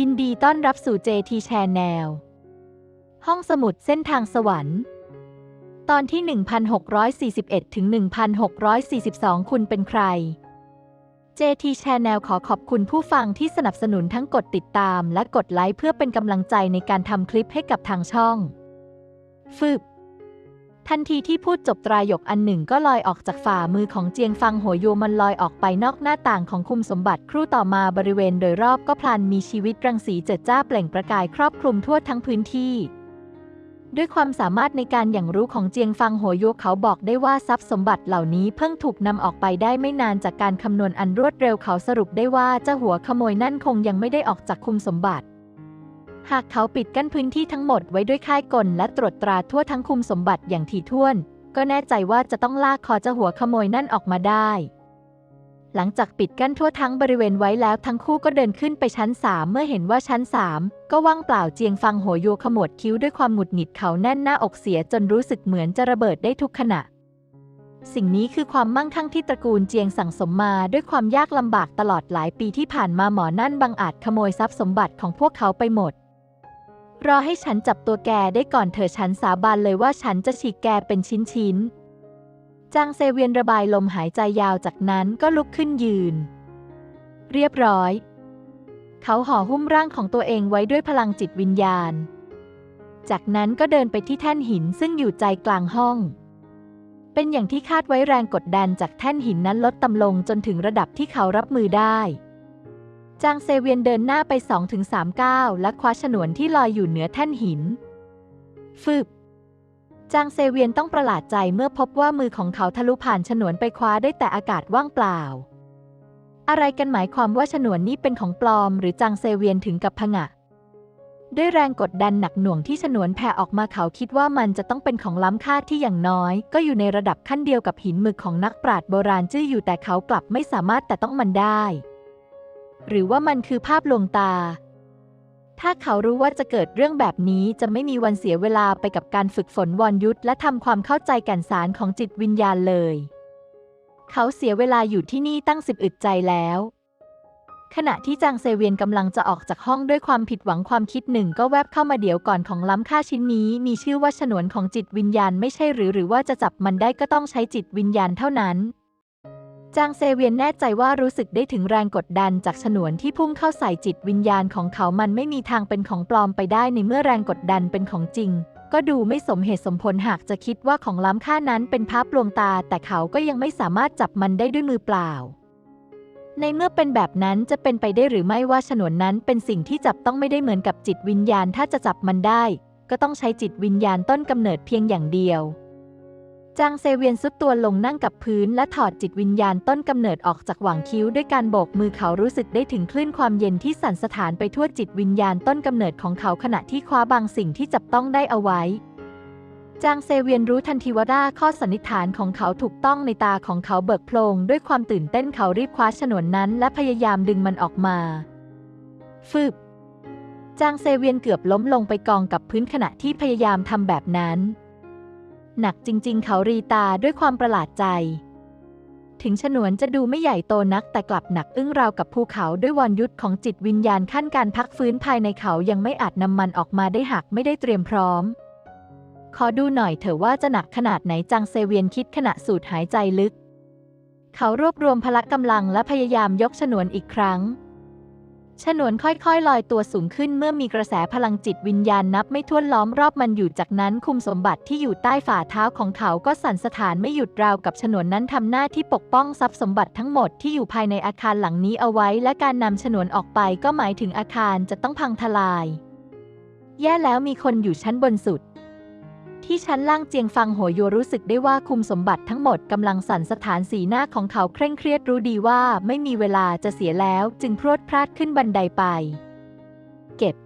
ยินดีต้อนรับสู่ JT Channel ห้องสมุดเส้นทางสวรรค์ ตอนที่ 1641 ถึง 1642 คุณเป็นใคร JT Channel ขอขอบคุณผู้ฟังที่สนับสนุนทั้งกดติดตามและกดไลค์เพื่อเป็นกำลังใจในการทำคลิปให้กับทางช่องฟึบ ทันทีที่พูดจบตรายกอันหนึ่งก็ลอยออกจากฝ่ามือของเจียงฟังหัวโยมันลอยออกไปนอกหน้าต่างของคุมสมบัติครู่ต่อมาบริเวณโดยรอบก็พลันมีชีวิตรังสีเจิดจ้าเปล่งประกายครอบคลุมทั่วทั้งพื้นที่ ด้วยความสามารถในการอย่างรู้ของเจียงฟังหัวโยเขาบอกได้ว่าทรัพย์สมบัติเหล่านี้เพิ่งถูกนำออกไปได้ไม่นานจากการคำนวณอันรวดเร็วเขาสรุปได้ว่าเจ้าหัวขโมยนั่นคงยังไม่ได้ออกจากคุมสมบัติ หากเขาปิดกั้นพื้นที่ทั้งหมดไว้ด้วยค่ายกลและตรวจตราทั่วทั้งคุมสมบัติอย่างถี่ถ้วน ก็แน่ใจว่าจะต้องลากคอเจ้าหัวขโมยนั่นออกมาได้ หลังจากปิดกั้นทั่วทั้งบริเวณไว้แล้วทั้งคู่ก็เดินขึ้นไปชั้นสามเมื่อเห็นว่าชั้นสามก็ว่างเปล่าเจียงฟังหัวโยขมวดคิ้วด้วยความหงุดหงิดเขาแน่นหน้าอกเสียจนรู้สึกเหมือนจะระเบิดได้ทุกขณะสิ่งนี้คือความมั่งคั่งที่ตระกูลเจียงสั่งสมมาด้วยความยากลำบากตลอดหลายปีที่ผ่านมาหมอนั่นบังอาจขโมยทรัพย์สมบัติของพวกเขาไปหมด รอให้ฉันจับตัวแกได้ก่อนเถอฉันสาบานเลยว่าฉันจะฉีกแกเป็นชิ้นๆ จางเซเวียนระบายลมหายใจยาวจากนั้นก็ลุกขึ้นยืน เรียบร้อย เขาห่อหุ้มร่างของตัวเองไว้ด้วยพลังจิตวิญญาณ จากนั้นก็เดินไปที่แท่นหินซึ่งอยู่ใจกลางห้อง เป็นอย่างที่คาดไว้แรงกดดันจากแท่นหินนั้นลดต่ำลงจนถึงระดับที่เขารับมือได้ จางเซเวียนเดินหน้าไป 2-3ก้าวและคว้าฉนวนที่ลอยอยู่เหนือแท่นหินฟึบจางเซเวียนต้องประหลาดใจเมื่อพบว่ามือของเขาทะลุผ่านฉนวนไปคว้าได้แต่อากาศว่างเปล่า อะไรกันหมายความว่าฉนวนนี้เป็นของปลอม หรือจางเซเวียนถึงกับผงะ ด้วยแรงกดดันหนักหน่วงที่ฉนวนแผ่ออกมาเขาคิดว่ามันจะต้องเป็นของล้ำค่าที่อย่างน้อย ก็อยู่ในระดับขั้นเดียวกับหินมึกของนักปราชญ์โบราณจื้ออยู่แต่เขากลับไม่สามารถแต่ต้องมันได้ หรือว่ามันคือภาพลวงตา ถ้าเขารู้ว่าจะเกิดเรื่องแบบนี้จะไม่มีวันเสียเวลาไปกับการฝึกฝนวรยุทธและทำความเข้าใจแก่นสารของจิตวิญญาณเลย เขาเสียเวลาอยู่ที่นี่ตั้งสิบอึดใจแล้ว ขณะที่จางเซเวียนกำลังจะออกจากห้องด้วยความผิดหวังความคิดหนึ่งก็แวบเข้ามาเดี๋ยวก่อนของล้ำค่าชิ้นนี้ มีชื่อว่าฉนวนของจิตวิญญาณไม่ใช่หรือหรือว่าจะจับมันได้ก็ต้องใช้จิตวิญญาณเท่านั้น จางเซเวียนแน่ใจว่ารู้สึกได้ถึงแรงกดดันจากฉนวนที่พุ่งเข้าใส่จิตวิญญาณของเขามันไม่มีทางเป็นของปลอมไปได้ในเมื่อแรงกดดันเป็นของจริง ก็ดูไม่สมเหตุสมผลหากจะคิดว่าของล้ำค่านั้นเป็นภาพลวงตา แต่เขาก็ยังไม่สามารถจับมันได้ด้วยมือเปล่า ในเมื่อเป็นแบบนั้นจะเป็นไปได้หรือไม่ว่าฉนวนนั้นเป็นสิ่งที่จับต้องไม่ได้เหมือนกับจิตวิญญาณถ้าจะจับมันได้ ก็ต้องใช้จิตวิญญาณต้นกำเนิดเพียงอย่างเดียว จางเซเวียนซุดตัวลงนั่งกับพื้นและถอดจิตวิญญาณต้นกำเนิดออกจากหว่างคิ้วด้วยการโบกมือเขารู้สึกได้ถึงคลื่นความเย็นที่สั่นสถานไปทั่วจิตวิญญาณต้นกำเนิดของเขาขณะที่คว้าบางสิ่งที่จับต้องได้เอาไว้ จางเซเวียนรู้ทันทีว่าด้าข้อสันนิษฐานของเขาถูกต้องในตาของเขาเบิกโพลงด้วยความตื่นเต้นเขารีบคว้าฉนวนนั้น และพยายามดึงมันออกมาฟึบจางเซเวียนเกือบล้มลงไปกองกับพื้นขณะที่พยายามทำแบบนั้น หนักจริง ๆ เขารีตาด้วยความประหลาดใจ ถึงฉนวนจะดูไม่ใหญ่โตนักแต่กลับหนักอึ้งราวกับภูเขาด้วยวรยุทธของจิตวิญญาณขั้นการพักฟื้นภายในเขายังไม่อาจนำมันออกมาได้หากไม่ได้เตรียมพร้อม ขอดูหน่อยเถอะว่าจะหนักขนาดไหนจังเซเวียนคิดขณะสูดหายใจลึก เขารวบรวมพละกำลังและพยายามยกฉนวนอีกครั้ง ฉนวนค่อยๆ ลอยตัวสูงขึ้นเมื่อมีกระแสพลังจิตวิญญาณนับไม่ถ้วนล้อมรอบมันอยู่จากนั้นคุมสมบัติที่อยู่ใต้ฝ่าเท้าของเขาก็สั่นสถานไม่หยุดราวกับฉนวนนั้นทำหน้าที่ปกป้องทรัพย์สมบัติทั้งหมดที่อยู่ภายในอาคารหลังนี้เอาไว้ และการนำฉนวนออกไปก็หมายถึงอาคารจะต้องพังทลาย แย่แล้วมีคนอยู่ชั้นบนสุด ที่ชั้นล่างเจียงฟังโหยโยรู้สึกได้ว่าคุมสมบัติทั้งหมดกำลังสั่นสถานสีหน้าของเขาเคร่งเครียดรู้ดีว่าไม่มีเวลาจะเสียแล้ว จึงพรวดพลาดขึ้นบันไดไป เก็บ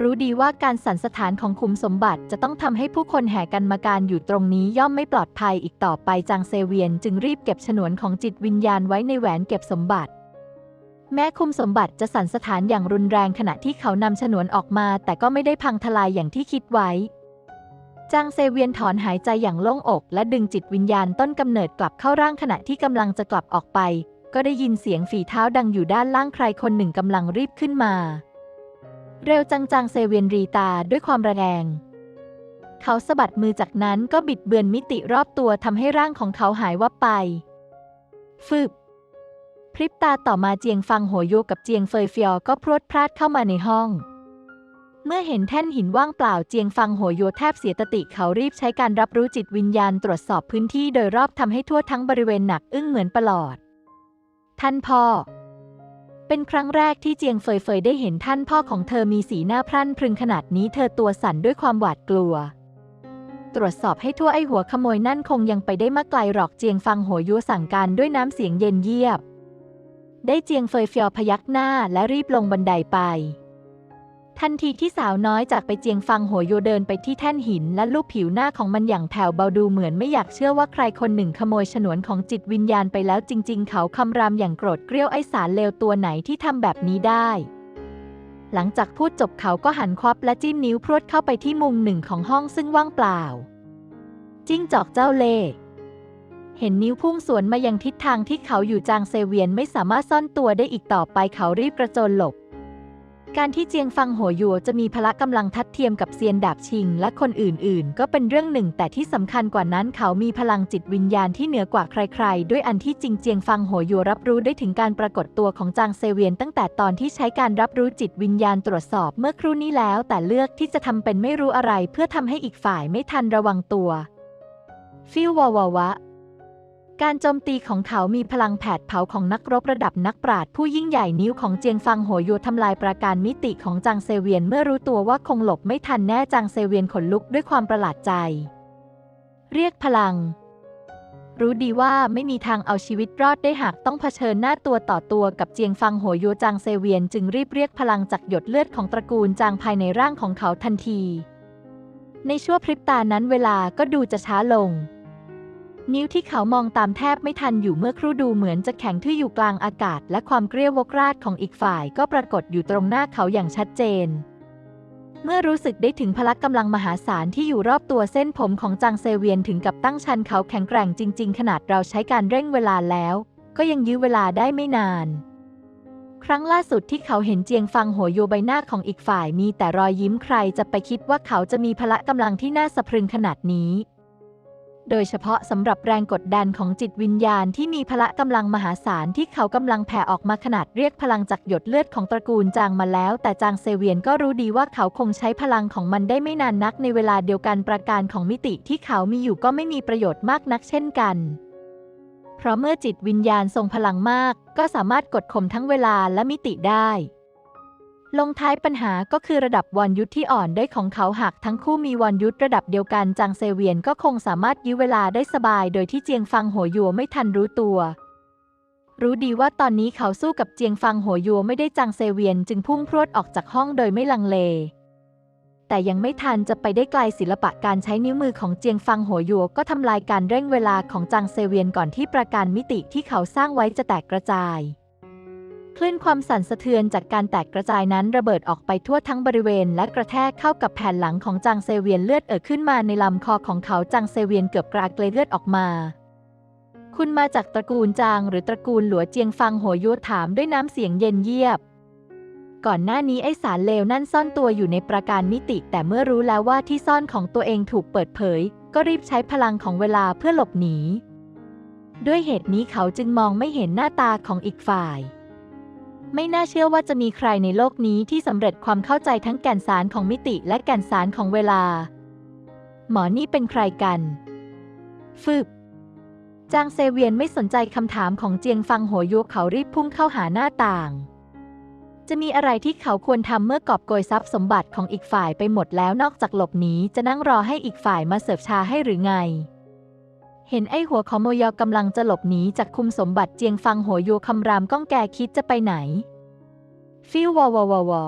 รู้ดีว่าการสั่นสถานของคุมสมบัติจะต้องทำให้ผู้คนแห่กันมาการอยู่ตรงนี้ย่อมไม่ปลอดภัยอีกต่อไปจางเซเวียน จึงรีบเก็บฉนวนของจิตวิญญาณไว้ในแหวนเก็บสมบัติแม้คุมสมบัติจะสั่นสถานอย่างรุนแรงขณะที่เขานำฉนวนออกมา แต่ก็ไม่ได้พังทลายอย่างที่คิดไว้ จางเซเวียนถอนหายใจอย่างโล่งอก และดึงจิตวิญญาณต้นกำเนิดกลับเข้าร่างขณะที่กำลังจะกลับออกไป ก็ได้ยินเสียงฝีเท้าดังอยู่ด้านล่างใครคนหนึ่งกำลังรีบขึ้นมา เร็วจังๆเซเวียนรีตาด้วยความระแวงเขาสะบัดมือจากนั้นก็บิดเบือนมิติรอบตัวทำให้ร่างของเขาหายวับไปฟึบพริบตาต่อมาเจียงฟังโหโยกับเจียงเฟยเฟียวก็พรวดพลาดเข้ามาในห้อง เมื่อเห็นแท่นหินว่างเปล่าเจียงฟังโหโยแทบเสียตติเขารีบใช้การรับรู้จิตวิญญาณตรวจสอบพื้นที่โดยรอบทำให้ทั่วทั้งบริเวณหนักอึ้งเหมือนประหลอด ท่านพ่อ เป็นครั้งแรกที่เจียงเฟยเฟยได้เห็นท่านพ่อของเธอมีสีหน้าพรั่นพรึงขนาดนี้เธอตัวสั่นด้วยความหวาดกลัว ตรวจสอบให้ทั่วไอหัวขโมยนั่นคงยังไปได้มาไกลหรอกเจียงฟังโหโยสั่งการด้วยน้ำเสียงเย็นเยียบ ได้เจียงเฟยเฟียวพยักหน้าและรีบลงบันไดไป ทันทีที่สาวน้อยจากไปเจียงฟังโหโยเดินไปที่แท่นหินและลูบผิวหน้าของมันอย่างแผ่วเบาดูเหมือนไม่อยากเชื่อว่าใครคนหนึ่งขโมยฉนวนของจิตวิญญาณไปแล้วจริง ๆ เขาคำรามอย่างโกรธเกรี้ยวไอสารเลวตัวไหนที่ทำแบบนี้ได้ หลังจากพูดจบเขาก็หันควับและจิ้มนิ้วพรวดเข้าไปที่มุมหนึ่งของห้องซึ่งว่างเปล่า จิ้งจอกเจ้าเล่ห์เห็นนิ้วพุ่งสวนมายังทิศทางที่เขาอยู่จางเซเวียนไม่สามารถซ่อนตัวได้อีกต่อไปเขารีบกระโจนหลบ การที่เจียงฟังโหยัวจะมีพละกำลังทัดเทียมกับเซียนดาบชิงและคนอื่นๆ ก็เป็นเรื่องหนึ่ง แต่ที่สำคัญกว่านั้นเขามีพลังจิตวิญญาณที่เหนือกว่าใครๆ ด้วยอันที่จริงเจียงฟังโหยัวรับรู้ได้ถึงการปรากฏตัวของจางเซเวียน ตั้งแต่ตอนที่ใช้การรับรู้จิตวิญญาณตรวจสอบเมื่อครู่นี้แล้ว แต่เลือกที่จะทำเป็นไม่รู้อะไร เพื่อทำให้อีกฝ่ายไม่ทันระวังตัวฟิววาวาวะ การโจมตีของเขามีพลังแผดเผาของนักรบระดับนักปราชญ์ผู้ยิ่งใหญ่นิ้วของเจียงฟังโหโยทำลายประการมิติของจางเซเวียนเมื่อรู้ตัวว่าคงหลบไม่ทันแน่จางเซเวียนขนลุกด้วยความประหลาดใจ เรียกพลัง รู้ดีว่าไม่มีทางเอาชีวิตรอดได้หากต้องเผชิญหน้าตัวต่อตัวกับเจียงฟังโหโยจางเซเวียนจึงรีบเรียกพลังจากหยดเลือดของตระกูลจางภายในร่างของเขาทันที ในชั่วพริบตานั้นเวลาก็ดูจะช้าลง นิ้วที่เขามองตามแทบไม่ทันอยู่เมื่อครู่ดูเหมือนจะแข็งทื่ออยู่กลางอากาศ และความเกรี้ยววกราดของอีกฝ่ายก็ปรากฏอยู่ตรงหน้าเขาอย่างชัดเจน เมื่อรู้สึกได้ถึงพละกำลังมหาศาลที่อยู่รอบตัวเส้นผมของจางเซเวียนถึงกับตั้งชันเขาแข็งแกร่งจริง ๆ ขนาดเราใช้การเร่งเวลาแล้ว ก็ยังยื้อเวลาได้ไม่นาน ครั้งล่าสุดที่เขาเห็นเจียงฟังโหโยใบหน้าของอีกฝ่ายมีแต่รอยยิ้มใครจะไปคิดว่าเขาจะมีพละกำลังที่น่าสะพรึงขนาดนี้ โดยเฉพาะสำหรับแรงกดดันของจิตวิญญาณที่มีพละกำลังมหาศาลที่เขากำลังแผ่ออกมาขนาดเรียกพลังจากหยดเลือดของตระกูลจางมาแล้ว แต่จางเซเวียนก็รู้ดีว่าเขาคงใช้พลังของมันได้ไม่นานนักในเวลาเดียวกันประการของมิติที่เขามีอยู่ก็ไม่มีประโยชน์มากนักเช่นกัน เพราะเมื่อจิตวิญญาณทรงพลังมาก ก็สามารถกดข่มทั้งเวลาและมิติได้ ลงท้ายปัญหาก็คือระดับวอนยุทธที่อ่อนได้ของเขาหากทั้งคู่มีวอนยุทธระดับเดียวกันจางเซเวียนก็คงสามารถยื้อเวลาได้สบายโดยที่เจียงฟังโหยัวไม่ทันรู้ตัว รู้ดีว่าตอนนี้เขาสู้กับเจียงฟังโหยัวไม่ได้จางเซเวียนจึงพุ่งพรวดออกจากห้องโดยไม่ลังเล แต่ยังไม่ทันจะไปได้ไกลศิลปะการใช้นิ้วมือของเจียงฟังโหยัวก็ทำลายการเร่งเวลาของจางเซเวียนก่อนที่ประการมิติที่เขาสร้างไว้จะแตกกระจาย คลื่นความสั่นสะเทือนจากการแตกกระจายนั้นระเบิดออกไปทั่วทั้งบริเวณ และกระแทกเข้ากับแผ่นหลังของจางเซเวียนเลือดเอ่อขึ้นมาในลำคอของเขาจางเซเวียนเกือบกราเกลเลือดออกมา คุณมาจากตระกูลจางหรือตระกูลหลัวเจียงฟังหยัวถามด้วยน้ำเสียงเย็นเยียบ ก่อนหน้านี้ไอสารเลวนั่นซ่อนตัวอยู่ในประการมิติ แต่เมื่อรู้แล้วว่าที่ซ่อนของตัวเองถูกเปิดเผย ก็รีบใช้พลังของเวลาเพื่อหลบหนี ด้วยเหตุนี้เขาจึงมองไม่เห็นหน้าตาของอีกฝ่าย ไม่น่าเชื่อว่าจะมีใครในโลกนี้ที่สำเร็จความเข้าใจทั้งแก่นสารของมิติและแก่นสารของเวลา หมอนี่เป็นใครกันฟึบจางเซเวียนไม่สนใจคำถามของเจียงฟังหยัวเขารีบพุ่งเข้าหาหน้าต่าง จะมีอะไรที่เขาควรทำเมื่อกอบโกยทรัพย์สมบัติของอีกฝ่ายไปหมดแล้วนอกจากหลบหนีจะนั่งรอให้อีกฝ่ายมาเสิร์ฟชาให้หรือไง เห็นไอ้หัวของโมยอกำลังจะหลบหนีจากคุมสมบัติเจียงฟังโหโยคำรามก้องแกคิดจะไปไหน ฟิววอวอวอวอ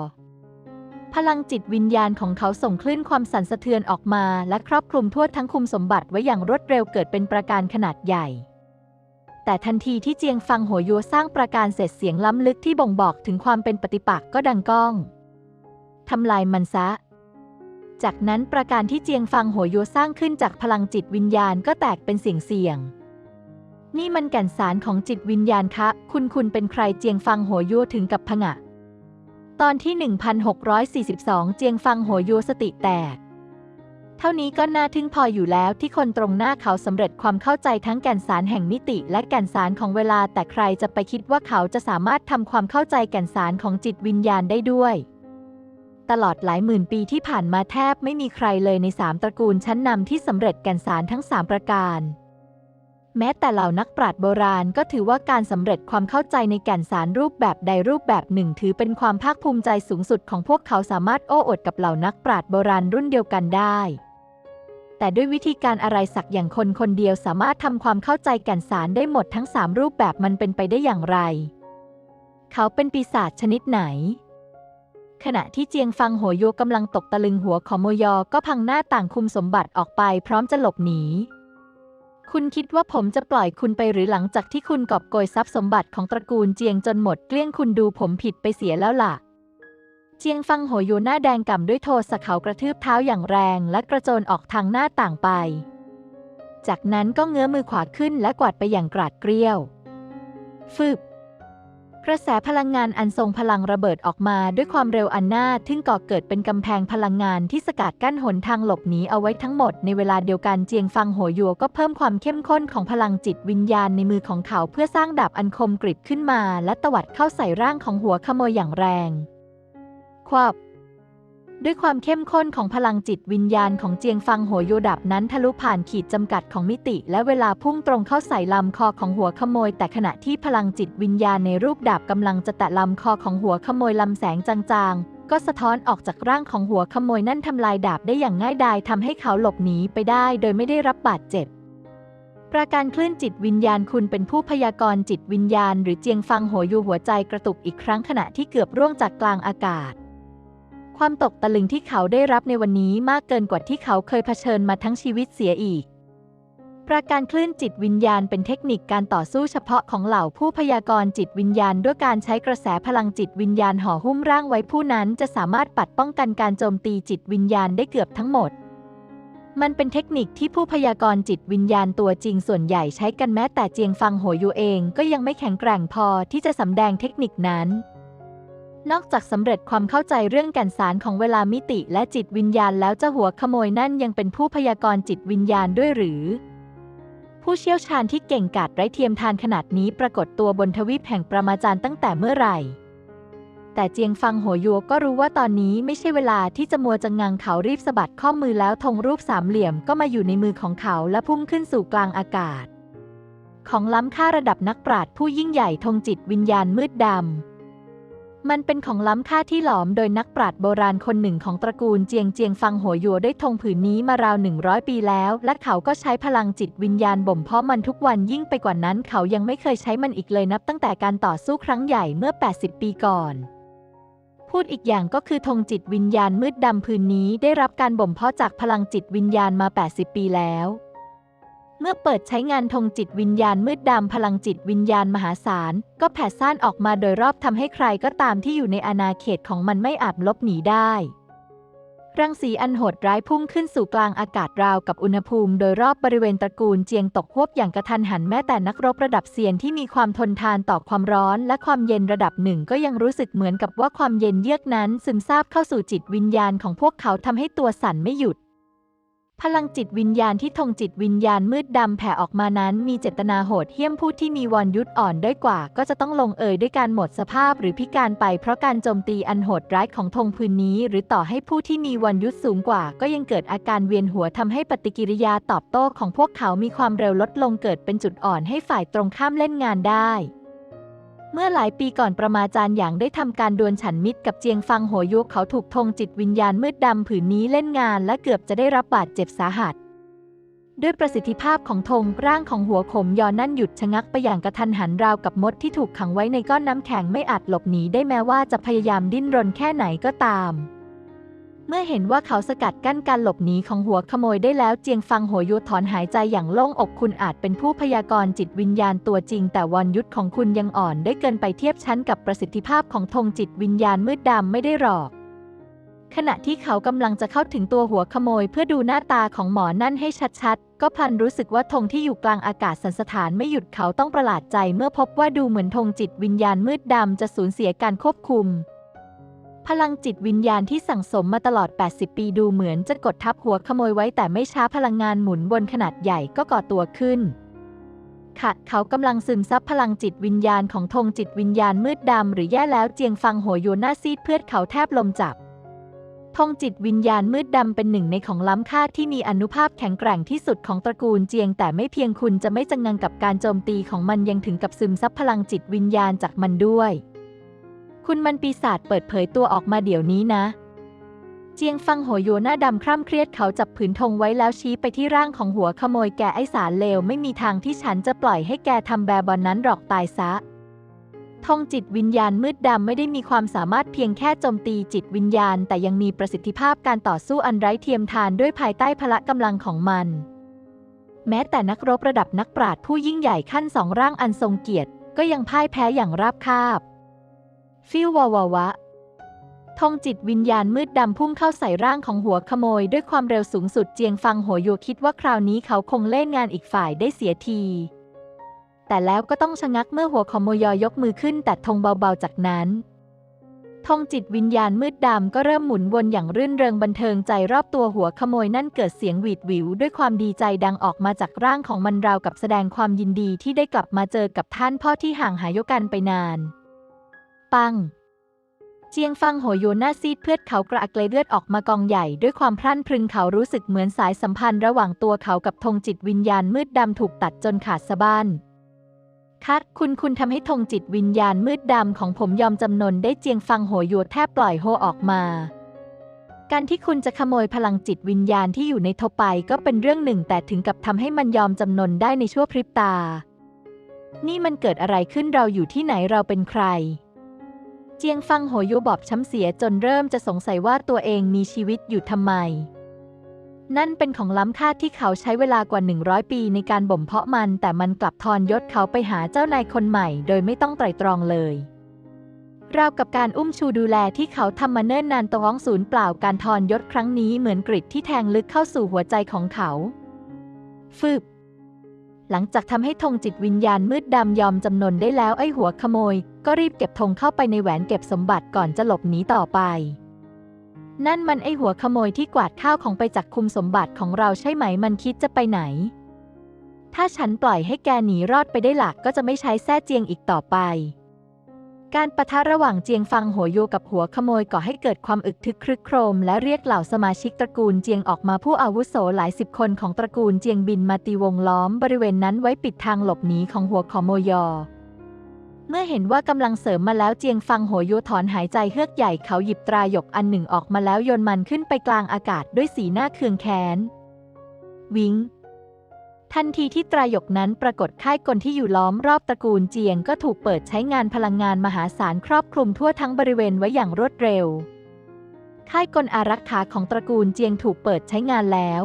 พลังจิตวิญญาณของเขาส่งคลื่นความสั่นสะเทือนออกมาและครอบคลุมทั่วทั้งคุมสมบัติไว้อย่างรวดเร็วเกิดเป็นประการขนาดใหญ่ แต่ทันทีที่เจียงฟังโหโยสร้างประการเสร็จเสียงล้ำลึกที่บ่งบอกถึงความเป็นปฏิปักษ์ก็ดังก้องทำลายมันซะ จากนั้นประการที่เจียงฟังโหโยสร้างขึ้นจากพลังจิตวิญญาณก็แตกเป็นเสียงเสียง นี่มันแก่นสารของจิตวิญญาณคะ คุณคุณเป็นใครเจียงฟังโหโยถึงกับผงะ ตอนที่ 1642 เจียงฟังโหโยสติแตก เท่านี้ก็น่าทึ่งพออยู่แล้วที่คนตรงหน้าเขาสำเร็จความเข้าใจทั้งแก่นสารแห่งมิติและแก่นสารของเวลา แต่ใครจะไปคิดว่าเขาจะสามารถทำความเข้าใจแก่นสารของจิตวิญญาณได้ด้วย ตลอดหลายหมื่นปีที่ผ่านมาแทบไม่มีใครเลยในสามตระกูลชั้นนำที่สำเร็จแก่นสารทั้งสามประการ แม้แต่เหล่านักปราชญ์โบราณก็ถือว่าการสำเร็จความเข้าใจในแก่นสารรูปแบบใดรูปแบบหนึ่ง ถือเป็นความภาคภูมิใจสูงสุดของพวกเขาสามารถโอ้อวดกับเหล่านักปราชญ์โบราณรุ่นเดียวกันได้แต่ด้วยวิธีการอะไรสักอย่างคนคนเดียวสามารถทำความเข้าใจแก่นสารได้หมดทั้งสามรูปแบบมันเป็นไปได้อย่างไร เขาเป็นปีศาจชนิดไหน ขณะที่เจียงฟังโหโยกำลังตกตะลึงหัวของโมยอก็พังหน้าต่างคุมสมบัติออกไปพร้อมจะหลบหนี คุณคิดว่าผมจะปล่อยคุณไปหรือหลังจากที่คุณกอบโกยทรัพย์สมบัติของตระกูลเจียงจนหมดเกลี้ยงคุณดูผมผิดไปเสียแล้วล่ะ เจียงฟังโหโยหน้าแดงก่ำด้วยโทสะเขากระทืบเท้าอย่างแรงและกระโจนออกทางหน้าต่างไป จากนั้นก็เงื้อมือขวาขึ้นและกวาดไปอย่างกราดเกลียวฟึบ กระแสพลังงานอันทรงพลังระเบิดออกมาด้วยความเร็วอันน่าทึ่งก่อเกิดเป็นกำแพงพลังงานที่สกัดกั้นหนทางหลบหนีเอาไว้ทั้งหมดในเวลาเดียวกันเจียงฟังโหยัวก็เพิ่มความเข้มข้นของพลังจิตวิญญาณในมือของเขาเพื่อสร้างดาบอันคมกริบขึ้นมา และตวัดเข้าใส่ร่างของหัวขโมยอย่างแรง ควบ ด้วยความเข้มข้นของพลังจิตวิญญาณของเจียงฟังโหโยดับนั้นทะลุผ่านขีดจำกัดของมิติ และเวลาพุ่งตรงเข้าใส่ลำคอของหัวขโมย แต่ขณะที่พลังจิตวิญญาณในรูปดาบกำลังจะแตะลำคอของหัวขโมยลำแสงจางๆ ก็สะท้อนออกจากร่างของหัวขโมยนั่นทำลายดาบได้อย่างง่ายดายทำให้เขาหลบหนีไปได้ โดยไม่ได้รับบาดเจ็บประการคลื่นจิตวิญญาณคุณเป็นผู้พยากรณ์จิตวิญญาณ หรือเจียงฟังโหยูหัวใจกระตุกอีกครั้งขณะที่เกือบร่วงจากกลางอากาศ ความตกตะลึงที่เขาได้รับในวันนี้มากเกินกว่าที่เขาเคยเผชิญมาทั้งชีวิตเสียอีก ประการคลื่นจิตวิญญาณเป็นเทคนิคการต่อสู้เฉพาะของเหล่าผู้พยากรณ์จิตวิญญาณ ด้วยการใช้กระแสพลังจิตวิญญาณห่อหุ้มร่างไว้ผู้นั้นจะสามารถปัดป้องกันการโจมตีจิตวิญญาณได้เกือบทั้งหมดมันเป็นเทคนิคที่ผู้พยากรณ์จิตวิญญาณตัวจริงส่วนใหญ่ใช้กันแม้แต่เจียงฟังโหยูเองก็ยังไม่แข็งแกร่งพอที่จะสำแดงเทคนิคนั้น นอกจากสำเร็จความเข้าใจเรื่องแก่นสารของเวลามิติและจิตวิญญาณแล้วเจ้าหัวขโมยนั่นยังเป็นผู้พยากรณ์จิตวิญญาณด้วยหรือ ผู้เชี่ยวชาญที่เก่งกาจไร้เทียมทานขนาดนี้ปรากฏตัวบนทวีปแห่งประมาจารย์ตั้งแต่เมื่อไหร่ แต่เจียงฟังโหยัวก็รู้ว่าตอนนี้ไม่ใช่เวลาที่จะมัวจะงังเขารีบสะบัดข้อมือแล้วธงรูปสามเหลี่ยมก็มาอยู่ในมือของเขาและพุ่งขึ้นสู่กลางอากาศ ของล้ำค่าระดับนักปราชญ์ผู้ยิ่งใหญ่ธงจิตวิญญาณมืดดำ มันเป็นของล้ำค่าที่หลอมโดยนักปราชญ์โบราณคนหนึ่งของตระกูลเจียงเจียงฟังโหยัวได้ธงผืนนี้มาราวหนึ่งร้อยปีแล้ว และเขาก็ใช้พลังจิตวิญญาณบ่มเพาะมันทุกวันยิ่งไปกว่านั้น เขายังไม่เคยใช้มันอีกเลยนับตั้งแต่การต่อสู้ครั้งใหญ่เมื่อ 80 ปีก่อน พูดอีกอย่างก็คือธงจิตวิญญาณมืดดำพื้นนี้ได้รับการบ่มเพาะจากพลังจิตวิญญาณมา 80 ปีแล้ว เมื่อเปิดใช้งานธงจิตวิญญาณมืดดำพลังจิตวิญญาณมหาศาล ก็แผ่ซ่านออกมาโดยรอบทำให้ใครก็ตามที่อยู่ในอาณาเขตของมันไม่อาจลบหนีได้ รังสีอันโหดร้ายพุ่งขึ้นสู่กลางอากาศราวกับอุณหภูมิ โดยรอบบริเวณตระกูลเจียงตกฮวบอย่างกระทันหันแม้แต่นักรบระดับเซียนที่มีความทนทานต่อความร้อน และความเย็นระดับหนึ่งก็ยังรู้สึกเหมือนกับว่าความเย็นเยือกนั้น ซึมซาบเข้าสู่จิตวิญญาณของพวกเขาทำให้ตัวสั่นไม่หยุด พลังจิตวิญญาณที่ธงจิตวิญญาณมืดดำแผ่ออกมานั้น มีเจตนาโหดเหี้ยมผู้ที่มีวรยุทธ์อ่อนด้อยกว่า ก็จะต้องลงเอยด้วยการหมดสภาพหรือพิการไปเพราะการโจมตีอันโหดร้ายของธงพื้นนี้ หรือต่อให้ผู้ที่มีวรยุทธ์สูงกว่า ก็ยังเกิดอาการเวียนหัวทำให้ปฏิกิริยาตอบโต้ของพวกเขามีความเร็วลดลงเกิดเป็นจุดอ่อนให้ฝ่ายตรงข้ามเล่นงานได้ เมื่อหลายปีก่อนประมาจารย์หยางได้ทำการดวลฉันมิตรกับเจียงฟังโหยุกเขาถูกธงจิตวิญญาณมืดดำผืนนี้เล่นงานและเกือบจะได้รับบาดเจ็บสาหัส ด้วยประสิทธิภาพของธงร่างของหัวขมยอนั่นหยุดชะงักไปอย่างกระทันหันราวกับมดที่ถูกขังไว้ในก้อนน้ำแข็งไม่อาจหลบหนีได้แม้ว่าจะพยายามดิ้นรนแค่ไหนก็ตาม เมื่อเห็นว่าเขาสกัดกั้นการหลบหนีของหัวขโมยได้แล้วเจียงฟังโหยุถอนหายใจอย่างโล่งอกคุณอาจเป็นผู้พยากรณ์จิตวิญญาณตัวจริง แต่วันยุทธของคุณยังอ่อนได้เกินไปเทียบชั้นกับประสิทธิภาพของธงจิตวิญญาณมืดดำไม่ได้หรอก ขณะที่เขากำลังจะเข้าถึงตัวหัวขโมยเพื่อดูหน้าตาของหมอนั่นให้ชัดๆ ก็พลันรู้สึกว่าธงที่อยู่กลางอากาศสันสถานไม่หยุดเขาต้องประหลาดใจ เมื่อพบว่าดูเหมือนธงจิตวิญญาณมืดดำจะสูญเสียการควบคุม พลังจิตวิญญาณที่สั่งสมมาตลอด 80 ปีดูเหมือนจะกดทับหัวขโมยไว้แต่ไม่ช้าพลังงานหมุนวนขนาดใหญ่ก็ก่อตัวขึ้นค่ะเขากำลังซึมซับพลังจิตวิญญาณของธงจิตวิญญาณมืดดำหรือแย่แล้วเจียงฟังโหโยน้าซีดเพื่อเขาแทบลมจับธงจิตวิญญาณมืดดำเป็นหนึ่งในของล้ำค่าที่มีอนุภาพแข็งแกร่งที่สุดของตระกูลเจียง แต่ไม่เพียงคุณจะไม่จังงังกับการโจมตีของมันยังถึงกับซึมซับพลังจิตวิญญาณจากมันด้วย คุณมันปีศาจเปิดเผยตัวออกมาเดี๋ยวนี้นะ เจียงฟังโหโยหน้าดำคร่ำเครียดเขาจับผืนธงไว้แล้วชี้ไปที่ร่างของหัวขโมยแกไอสารเลวไม่มีทางที่ฉันจะปล่อยให้แกทำแบบอนนั้นหรอกตายซะธงจิตวิญญาณมืดดำไม่ได้มีความสามารถเพียงแค่โจมตีจิตวิญญาณ แต่ยังมีประสิทธิภาพการต่อสู้อันไร้เทียมทานด้วยภายใต้พละกำลังของมัน แม้แต่นักรบระดับนักปราชญ์ผู้ยิ่งใหญ่ขั้นสองร่างอันทรงเกียรติ ก็ยังพ่ายแพ้อย่างราบคาบ ฟิววาวาวะธงจิตวิญญาณมืดดำพุ่งเข้าใส่ร่างของหัวขโมย ด้วยความเร็วสูงสุดเจียงฟังโหโยคิดว่าคราวนี้เขาคงเล่นงานอีกฝ่ายได้เสียที แต่แล้วก็ต้องชะงักเมื่อหัวขโมยยกมือขึ้นแต่ธงเบาๆจากนั้นธงจิตวิญญาณมืดดำก็เริ่มหมุนวนอย่างรื่นเริงบันเทิงใจรอบตัวหัวขโมยนั่นเกิดเสียงหวีดหวิว ด้วยความดีใจดังออกมาจากร่างของมันราวกับแสดงความยินดีที่ได้กลับมาเจอกับท่านพ่อที่ห่างหายกันไปนาน ปัง เจียงฟังโหโยหน้าซีดเพื่อเขากระอักเลยเลือดออกมากองใหญ่ด้วยความพรั่นพรึงเขารู้สึกเหมือนสายสัมพันธ์ระหว่างตัวเขากับธงจิตวิญญาณมืดดำถูกตัดจนขาดสะบั้นคัดคุณคุณทำให้ธงจิตวิญญาณมืดดำของผมยอมจำนนได้เจียงฟังโหโยแทบปล่อยโฮออกมาการที่คุณจะขโมยพลังจิตวิญญาณที่อยู่ในทไปก็เป็นเรื่องหนึ่ง แต่ถึงกับทำให้มันยอมจำนนได้ในชั่วพริบตา นี่มันเกิดอะไรขึ้นเราอยู่ที่ไหนเราเป็นใคร เจียงฟังโหโยบอบช้ำเสียจนเริ่มจะสงสัยว่าตัวเองมีชีวิตอยู่ทำไม นั่นเป็นของล้ำค่าที่เขาใช้เวลากว่า 100 ปีในการบ่มเพาะมัน แต่มันกลับทอนยศเขาไปหาเจ้านายคนใหม่ โดยไม่ต้องไตร่ตรองเลยราวกับการอุ้มชูดูแลที่เขาทำมาเนิ่นนานตร้องศูนย์เปล่าการทอนยศครั้งนี้เหมือนกริดที่แทงลึกเข้าสู่หัวใจของเขา ฟืบ หลังจากทำให้ธงจิตวิญญาณมืดดำยอมจำนนได้แล้วไอ้หัวขโมย ก็รีบเก็บธงเข้าไปในแหวนเก็บสมบัติก่อนจะหลบหนีต่อไป นั่นมันไอหัวขโมยที่กวาดข้าวของไปจากคุมสมบัติของเราใช่ไหมมันคิดจะไปไหน ถ้าฉันปล่อยให้แกหนีรอดไปได้หลักก็จะไม่ใช้แส้เจียงอีกต่อไป การประทะระหว่างเจียงฟังหัวโยกับหัวขโมยก่อให้เกิดความอึกทึกครึกโครม และเรียกเหล่าสมาชิกตระกูลเจียงออกมาผู้อาวุโสหลายสิบคนของตระกูลเจียงบินมาตีวงล้อมบริเวณนั้นไว้ปิดทางหลบหนีของหัวขโมยยอ เมื่อเห็นว่ากำลังเสริมมาแล้วเจียงฟังโหโยถอนหายใจเฮือกใหญ่เขาหยิบตรายกอันหนึ่งออกมาแล้วโยนมันขึ้นไปกลางอากาศด้วยสีหน้าเคืองแค้น วิงทันทีที่ตรายกนั้นปรากฏค่ายกลที่อยู่ล้อมรอบตระกูลเจียงก็ถูกเปิดใช้งานพลังงานมหาศาลครอบคลุมทั่วทั้งบริเวณไว้อย่างรวดเร็ว ค่ายกลอารักขาของตระกูลเจียงถูกเปิดใช้งานแล้ว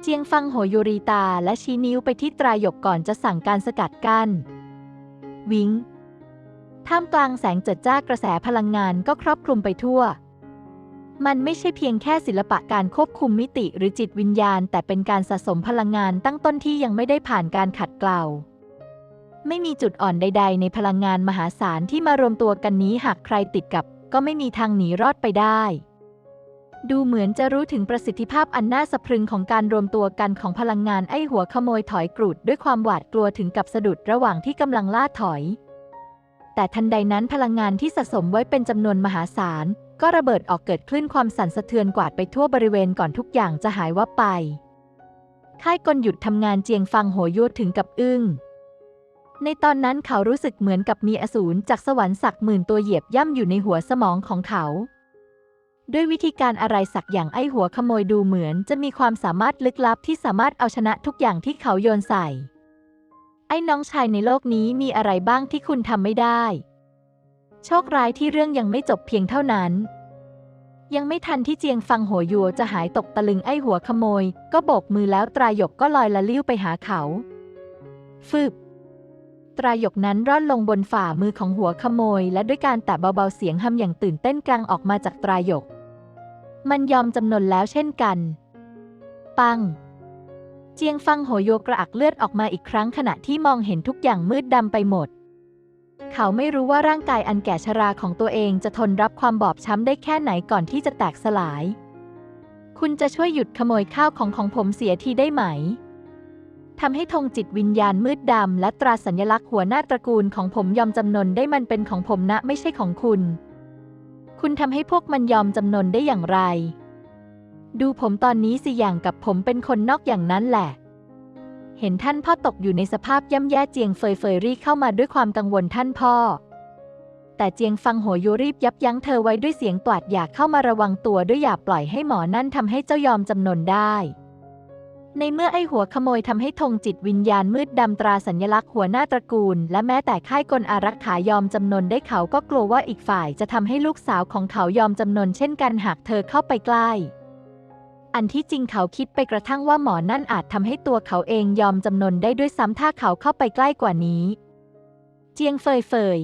เจียงฟังโหโยรีตาและชี้นิ้วไปที่ตรายกก่อนจะสั่งการสกัดกั้น วิงท่ามกลางแสงเจิดจ้ากระแสพลังงานก็ครอบคลุมไปทั่ว มันไม่ใช่เพียงแค่ศิลปะการควบคุมมิติหรือจิตวิญญาณ แต่เป็นการสะสมพลังงานตั้งต้นที่ยังไม่ได้ผ่านการขัดเกลาไม่มีจุดอ่อนใด ๆ ในพลังงานมหาศาลที่มารวมตัวกันนี้หากใครติดกับ ก็ไม่มีทางหนีรอดไปได้ ดูเหมือนจะรู้ถึงประสิทธิภาพอันน่าสะพรึงของการรวมตัวกันของพลังงานไอ้หัวขโมยถอยกรูดด้วยความหวาดกลัวถึงกับสะดุดระหว่างที่กำลังล่าถอย แต่ทันใดนั้นพลังงานที่สะสมไว้เป็นจำนวนมหาศาล ก็ระเบิดออกเกิดคลื่นความสั่นสะเทือนกวาดไปทั่วบริเวณก่อนทุกอย่างจะหายวับไป ค่ายกลหยุดทำงานเจียงฟังโหโยถึงกับอึ้งในตอนนั้นเขารู้สึกเหมือนกับมีอสูรจากสวรรค์สักหมื่นตัวเหยียบย่ำอยู่ในหัวสมองของเขา ด้วยวิธีการอะไรสักอย่างไอ้หัวขโมยดูเหมือนจะมีความสามารถลึกลับที่สามารถเอาชนะทุกอย่างที่เขาโยนใส่ ไอ้น้องชายในโลกนี้มีอะไรบ้างที่คุณทำไม่ได้ โชคร้ายที่เรื่องยังไม่จบเพียงเท่านั้น ยังไม่ทันที่เจียงฟังหัวยัวจะหายตกตะลึงไอ้หัวขโมย ก็โบกมือแล้วตรายกก็ลอยละลิ้วไปหาเขาฟืบ ตรายกนั้นร่อนลงบนฝ่ามือของหัวขโมย และด้วยการแตะเบาๆเสียงหำอย่างตื่นเต้นกลางออกมาจากตรายก มันยอมจำนนแล้วเช่นกัน ปัง เจียงฟังโหโยกระอักเลือดออกมาอีกครั้งขณะที่มองเห็นทุกอย่างมืดดำไปหมด เขาไม่รู้ว่าร่างกายอันแก่ชราของตัวเองจะทนรับความบอบช้ำได้แค่ไหนก่อนที่จะแตกสลาย คุณจะช่วยหยุดขโมยข้าวของของผมเสียทีได้ไหม ทำให้ธงจิตวิญญาณมืดดำและตราสัญลักษณ์หัวหน้าตระกูลของผมยอมจำนนได้มันเป็นของผมนะไม่ใช่ของคุณ คุณทำให้พวกมันยอมจำนนได้อย่างไร ดูผมตอนนี้สิอย่างกับผมเป็นคนนอกอย่างนั้นแหละ เห็นท่านพ่อตกอยู่ในสภาพย่ำแย่เจียงเฟยเฟยรีเข้ามาด้วยความกังวลท่านพ่อ แต่เจียงฟังหัวยูรีบยับยั้งเธอไว้ด้วยเสียงตวาดอยากเข้ามาระวังตัวด้วยอย่าปล่อยให้หมอนั่นทำให้เจ้ายอมจำนนได้ ในเมื่อไอหัวขโมยทำให้ธงจิตวิญญาณมืดดำตราสัญลักษณ์หัวหน้าตระกูล และแม้แต่ค่ายกลอารักขายอมจำนนได้เขาก็กลัวว่าอีกฝ่ายจะทำให้ลูกสาวของเขายอมจำนนเช่นกันหากเธอเข้าไปใกล้ อันที่จริงเขาคิดไปกระทั่งว่าหมอนั่นอาจทำให้ตัวเขาเองยอมจำนนได้ด้วยซ้ำถ้าเขาเข้าไปใกล้กว่านี้ เจียงเฟยเฟย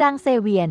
จางเซเวียน